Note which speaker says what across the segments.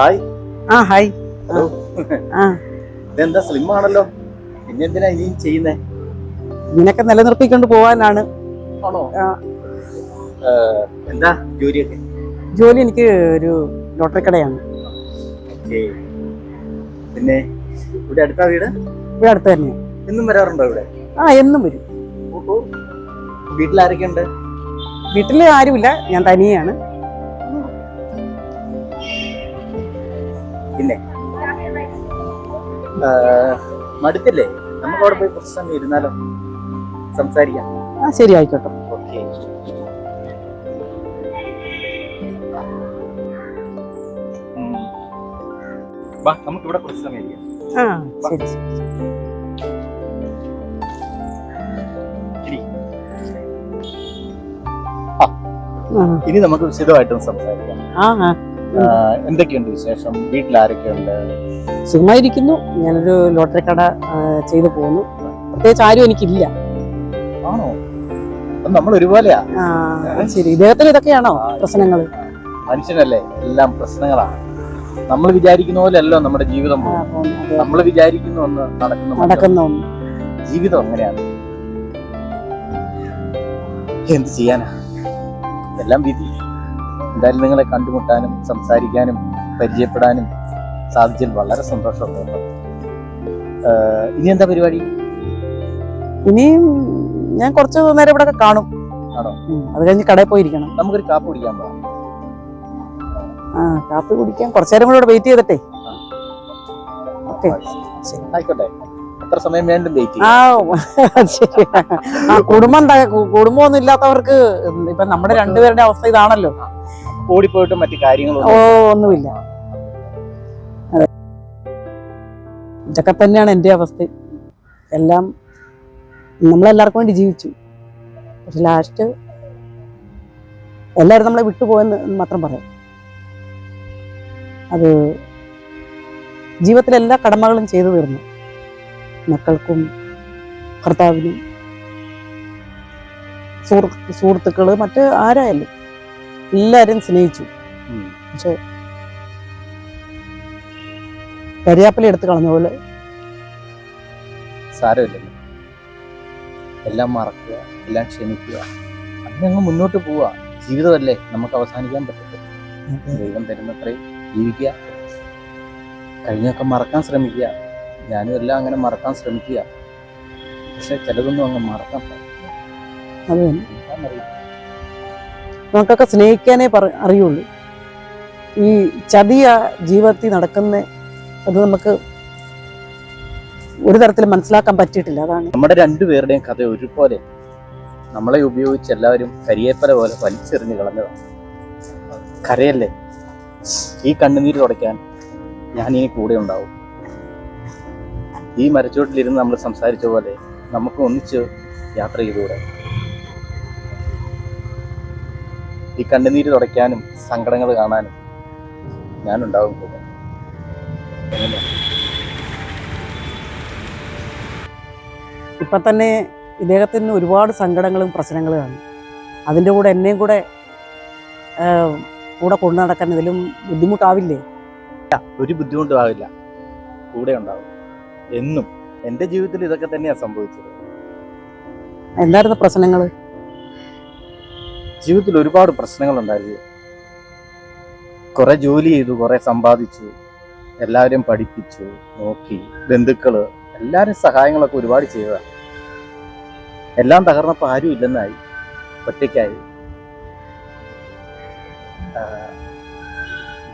Speaker 1: Hi.
Speaker 2: ആ hi.
Speaker 1: Hello. ഇതെന്താ slim ആണല്ലോ പിന്നെ എന്തിനാ ഇനിയും ചെയ്യുന്നേ?
Speaker 2: ഇതിനൊക്കെ നിലനിർത്തിക്കൊണ്ട് പോകാനാണ്
Speaker 1: ആണോ? എന്താ ജോലിയൊക്കെ?
Speaker 2: ജോലി എനിക്ക് ഒരു ലോട്ടറി കടയാണ്.
Speaker 1: പിന്നെ ഇവിടെ അടുത്ത വീട്?
Speaker 2: ഇവിടെ അടുത്ത് തന്നെ
Speaker 1: എന്നും വരാറുണ്ടോ ഇവിടെ?
Speaker 2: ആ എന്നും വരും.
Speaker 1: വീട്ടിൽ ആരൊക്കെ ഉണ്ട്
Speaker 2: വീട്ടിൽ ആരുമില്ല. ഞാൻ തനിയാണ്
Speaker 1: പിന്നെ മടുത്തില്ലേ? നമുക്ക് അവിടെ പോയി കുറച്ച് സമയം ഇരുന്നാലോ? സംസാരിക്കാം.
Speaker 2: ആ ശരി ആയിക്കോട്ടെ.
Speaker 1: ഓക്കെ. നമുക്ക് ഇവിടെ കുറച്ച് സമയം ഇരിക്കാം.
Speaker 2: ആ ശരി ശരി.
Speaker 1: ഇനി നമുക്ക് വിശദമായിട്ടും സംസാരിക്കാം. എന്തൊക്കെയുണ്ട് വിശേഷം? വീട്ടിൽ ആരൊക്കെയുണ്ട്
Speaker 2: സുഖമായിരിക്കുന്നു. ഞാനൊരു ലോട്ടറി കട ചെയ്തു പോകുന്നു. പ്രത്യേകിച്ച് ആരും എനിക്കില്ല.
Speaker 1: ആണോ? നമ്മൾ ഒരുപോലെയാ
Speaker 2: ശരി. ഇദ്ദേഹത്തിന് ഇതൊക്കെയാണോ പ്രശ്നങ്ങൾ
Speaker 1: മനുഷ്യനല്ലേ? എല്ലാം പ്രശ്നങ്ങളാണ്. നമ്മൾ വിചാരിക്കുന്ന പോലെയല്ലോ നമ്മുടെ ജീവിതം നമ്മൾ വിചാരിക്കുന്ന ഒന്ന്. നടക്കുന്ന
Speaker 2: ഒന്ന്.
Speaker 1: ജീവിതം അങ്ങനെയാണ്. എന്ത് ചെയ്യാനാ? എല്ലാം വിധി. എന്തായാലും നിങ്ങളെ കണ്ടുമുട്ടാനും സംസാരിക്കാനും പരിചയപ്പെടാനും സാധിച്ചതിൽ വളരെ സന്തോഷമുണ്ട്. ഇനി എന്താ പരിപാടി?
Speaker 2: ഇനിയും ഞാൻ കുറച്ച് നേരം ഇവിടെ കാണും.
Speaker 1: ആണോ?
Speaker 2: അത് കഴിഞ്ഞ് കടയിൽ പോയിരിക്കണം.
Speaker 1: നമുക്കൊരു കാപ്പ് കുടിക്കാൻ പോകാം
Speaker 2: ആ കാപ്പി കുടിക്കാൻ കുറച്ചു നേരം കൂടെ ഇവിടെ വെയിറ്റ് ചെയ്തിട്ടേ. ഓക്കെ.
Speaker 1: ആയിക്കോട്ടെ. എത്ര സമയം വേണ്ടും വെയിറ്റ്
Speaker 2: ആ കുടുംബം കു- കുടുംബമൊന്നും ഇല്ലാത്തവർക്ക് ഇപ്പൊ നമ്മുടെ രണ്ടുപേരുടെ അവസ്ഥ ഇതാണല്ലോ.
Speaker 1: ഓടിപ്പോയിട്ട് മറ്റു
Speaker 2: ഓ ഒന്നുമില്ല. അതെ. ഇതൊക്കെ തന്നെയാണ് എന്റെ അവസ്ഥ. എല്ലാം നമ്മളെല്ലാവർക്കും വേണ്ടി ജീവിച്ചു. പക്ഷെ ലാസ്റ്റ് എല്ലാവരും നമ്മളെ വിട്ടുപോയെന്ന് മാത്രം പറയാം. അത് ജീവിതത്തിലെ എല്ലാ കടമകളും ചെയ്തു തീർന്നു. മക്കൾക്കും ഭർത്താവിനും സുഹൃത്ത് സുഹൃത്തുക്കൾ മറ്റ് ആരായാലും എല്ലാവരും സ്നേഹിച്ചു. പക്ഷെ കരിയാപ്പല എടുത്ത് കളഞ്ഞ പോലെ
Speaker 1: സാരമില്ലല്ലോ. എല്ലാം മറക്കുക എല്ലാം ക്ഷമിക്കുക. അതിനങ്ങ് മുന്നോട്ട് പോവുക. ജീവിതമല്ലേ നമുക്ക് അവസാനിക്കാൻ പറ്റത്തില്ല ദൈവം തരുന്നത്രയും ജീവിക്കുക. കഴിഞ്ഞൊക്കെ മറക്കാൻ ശ്രമിക്കുക. ഞാനും എല്ലാം അങ്ങനെ മറക്കാൻ ശ്രമിക്കുക. പക്ഷെ ചിലതൊന്നും അങ്ങ് മറക്കാൻ പറ്റില്ല.
Speaker 2: നമുക്കൊക്കെ സ്നേഹിക്കാനേ പറ അറിയുള്ളൂ. ഈ ചതിയ ജീവിതത്തിൽ നടക്കുന്ന അത് നമുക്ക് ഒരു തരത്തിൽ മനസ്സിലാക്കാൻ പറ്റിയിട്ടില്ല. അതാണ്.
Speaker 1: നമ്മുടെ രണ്ടുപേരുടെയും കഥ ഒരുപോലെ നമ്മളെ ഉപയോഗിച്ച് എല്ലാവരും കരിയേപ്പല പോലെ വലിച്ചെറിഞ്ഞ് കളഞ്ഞതാണ്. കരയല്ലേ? ഈ കണ്ണുനീര് തുടയ്ക്കാൻ ഞാൻ ഇനി കൂടെ ഉണ്ടാവും. ഈ മരച്ചോട്ടിലിരുന്ന് നമ്മൾ സംസാരിച്ച പോലെ നമുക്ക് ഒന്നിച്ച് യാത്ര ചെയ്തുകൂടെ? ഈ കണ്ണുനീര് തുടയ്ക്കാനും സങ്കടങ്ങൾ കാണാനും ഞാനുണ്ടാവും കൂടെ?
Speaker 2: ഇപ്പൊ തന്നെ ഇദ്ദേഹത്തിന് ഒരുപാട് സങ്കടങ്ങളും പ്രശ്നങ്ങളുമാണ് അതിന്റെ കൂടെ എന്നെയും കൂടെ കൂടെ കൊണ്ടു നടക്കാൻ ഇതിലും ബുദ്ധിമുട്ടാവില്ലേ?
Speaker 1: ഒരു ബുദ്ധിമുട്ടും ആവില്ല. കൂടെ ഉണ്ടാവും. എന്നും എന്റെ ജീവിതത്തിൽ ഇതൊക്കെ തന്നെയാണ് സംഭവിച്ചത്.
Speaker 2: എന്തായിരുന്നു പ്രശ്നങ്ങൾ
Speaker 1: ജീവിതത്തിൽ ഒരുപാട് പ്രശ്നങ്ങൾ ഉണ്ടായിരുന്നു കുറെ ജോലി ചെയ്തു കുറെ സമ്പാദിച്ചു എല്ലാവരെയും പഠിപ്പിച്ചു നോക്കി ബന്ധുക്കൾ എല്ലാവരും സഹായങ്ങളൊക്കെ ഒരുപാട് ചെയ്തതാണ്. എല്ലാം തകർന്നപ്പോൾ ആരും ഇല്ലെന്നായി ഒറ്റയ്ക്കായി.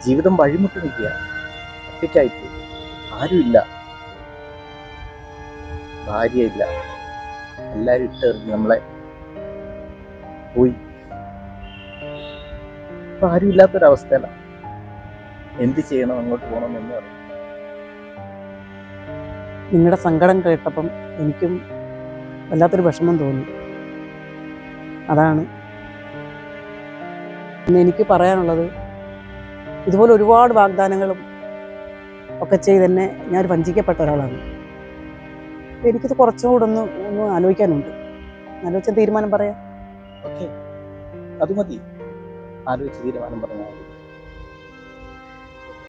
Speaker 1: ജീവിതം വഴിമുട്ടി നിൽക്കുക ഒറ്റയ്ക്കായിപ്പോയി ആരുമില്ല ഭാര്യയില്ല എല്ലാവരും ഇട്ടെറിഞ്ഞ് നമ്മളെ പോയി. ഇപ്പൊ ആരും എന്ത് ചെയ്യണം അങ്ങോട്ട് പോകണമെന്നൊന്നും അറിയില്ല
Speaker 2: നിങ്ങളുടെ സങ്കടം കേട്ടപ്പം എനിക്കും വല്ലാത്തൊരു വിഷമം തോന്നി. അതാണ് പിന്നെ എനിക്ക് പറയാനുള്ളത് ഇതുപോലെ ഒരുപാട് വാഗ്ദാനങ്ങളും ഒക്കെ ചെയ്ത് തന്നെ ഞാൻ വഞ്ചിക്കപ്പെട്ട ഒരാളാണ്. എനിക്കിത് കുറച്ചും കൂടെ ഒന്ന് ഒന്ന് ആലോചിക്കാനുണ്ട്. ആലോചിച്ച തീരുമാനം പറയാം.
Speaker 1: ഓക്കെ. അത് മതി ആലോചിച്ച് തീരുമാനം പറഞ്ഞാൽ മതി.